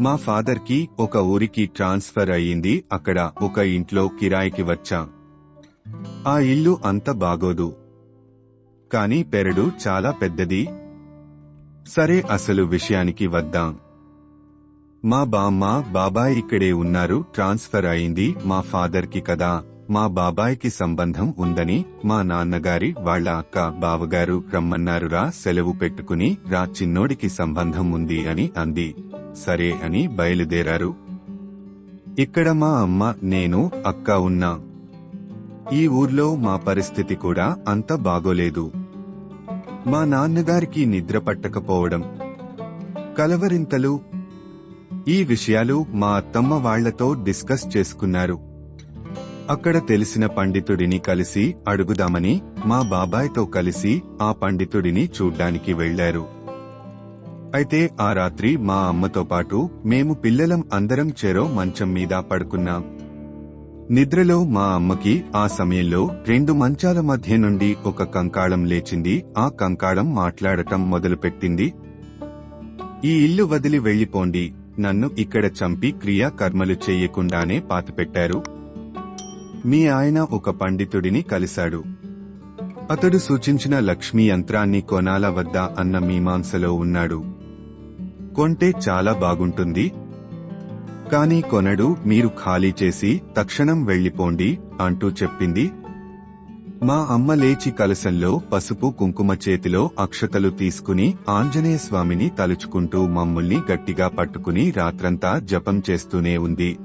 మా ఫాదర్కి ఒక ఊరికి ట్రాన్స్ఫర్ అయ్యింది అక్కడ ఒక ఇంట్లో కిరాయికి వచ్చా. ఆ ఇల్లు అంత బాగోదు. కాని పెరడు చాలా పెద్దది. సరే అసలు విషయానికి వద్దాం. మా బామ్మ బాబాయ్ ఇక్కడే ఉన్నారు ట్రాన్స్ఫర్ అయింది మా ఫాదర్కి కదా. మా బాబాయ్కి సంబంధం ఉందని మా నాన్నగారి వాళ్ళ అక్క బావగారు రమ్మన్నారురా సెలవు పెట్టుకుని రా చిన్నోడికి సంబంధం ఉంది అని అంది. సరే అని బయలుదేరారు. ఇక్కడ మా అమ్మ నేను అక్క ఉన్నా. ఈ ఊర్లో మా పరిస్థితి కూడా అంత బాగోలేదు. మా నాన్నగారికి నిద్ర పట్టకపోవడం కలవరింతలు ఈ విషయాలు మా అత్తమ్మ వాళ్ళతో డిస్కస్ చేసుకున్నారు. అక్కడ తెలిసిన పండితుడిని కలిసి అడుగుదామని మా బాబాయ్తో కలిసి ఆ పండితుడిని చూడ్డానికి వెళ్ళారు అయితే ఆ రాత్రి మా అమ్మతో పాటు మేము పిల్లలం అందరం చెరో మంచం మీద పడుకున్నాం. నిద్రలో మా అమ్మకి ఆ సమయంలో రెండు మంచాల మధ్య నుండి ఒక కంకాళం లేచింది. ఆ కంకాళం మాట్లాడటం మొదలుపెట్టింది. ఈ ఇల్లు వదిలి వెళ్ళిపోండి నన్ను ఇక్కడ చంపి క్రియా కర్మలు చెయ్యకుండానే పాతిపెట్టారు. మీ ఆయన ఒక పండితుడిని కలిశాడు. అతడు సూచించిన లక్ష్మీ యంత్రాన్ని కొనాల వద్దా అన్న మీమాంసలో ఉన్నాడు. కొంటే చాలా బాగుంటుంది. కాని కొనడు మీరు ఖాళీ చేసి తక్షణం వెళ్ళిపోండి అంటూ చెప్పింది. మా అమ్మ లేచి కలశంలో పసుపు కుంకుమ చేతిలో అక్షతలు తీసుకుని ఆంజనేయ స్వామిని తలుచుకుంటూ మమ్ముల్ని గట్టిగా పట్టుకుని రాత్రంతా జపం చేస్తూనే ఉంది.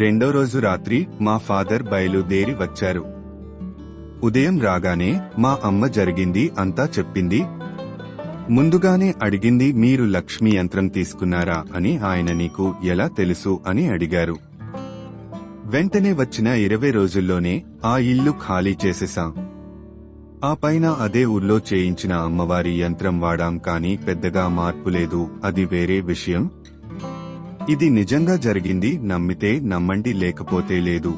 రెండో రోజు రాత్రి మా ఫాదర్ బయలుదేరి వచ్చారు. ఉదయం రాగానే మా అమ్మ జరిగింది అంతా చెప్పింది. ముందుగానే అడిగింది మీరు లక్ష్మీ యంత్రం తీసుకున్నారా? అని ఆయన నీకు ఎలా తెలుసు అని అడిగారు. వెంటనే వచ్చిన ఇరవై రోజుల్లోనే ఆ ఇల్లు ఖాళీ చేసేశాం. ఆ పైన అదే ఊర్లో చేయించిన అమ్మవారి యంత్రం వాడాం కానీ పెద్దగా మార్పు లేదు. అది వేరే విషయం. ఇది నిజంగా జరిగింది నమ్మితే నమ్మండి లేకపోతే లేదు.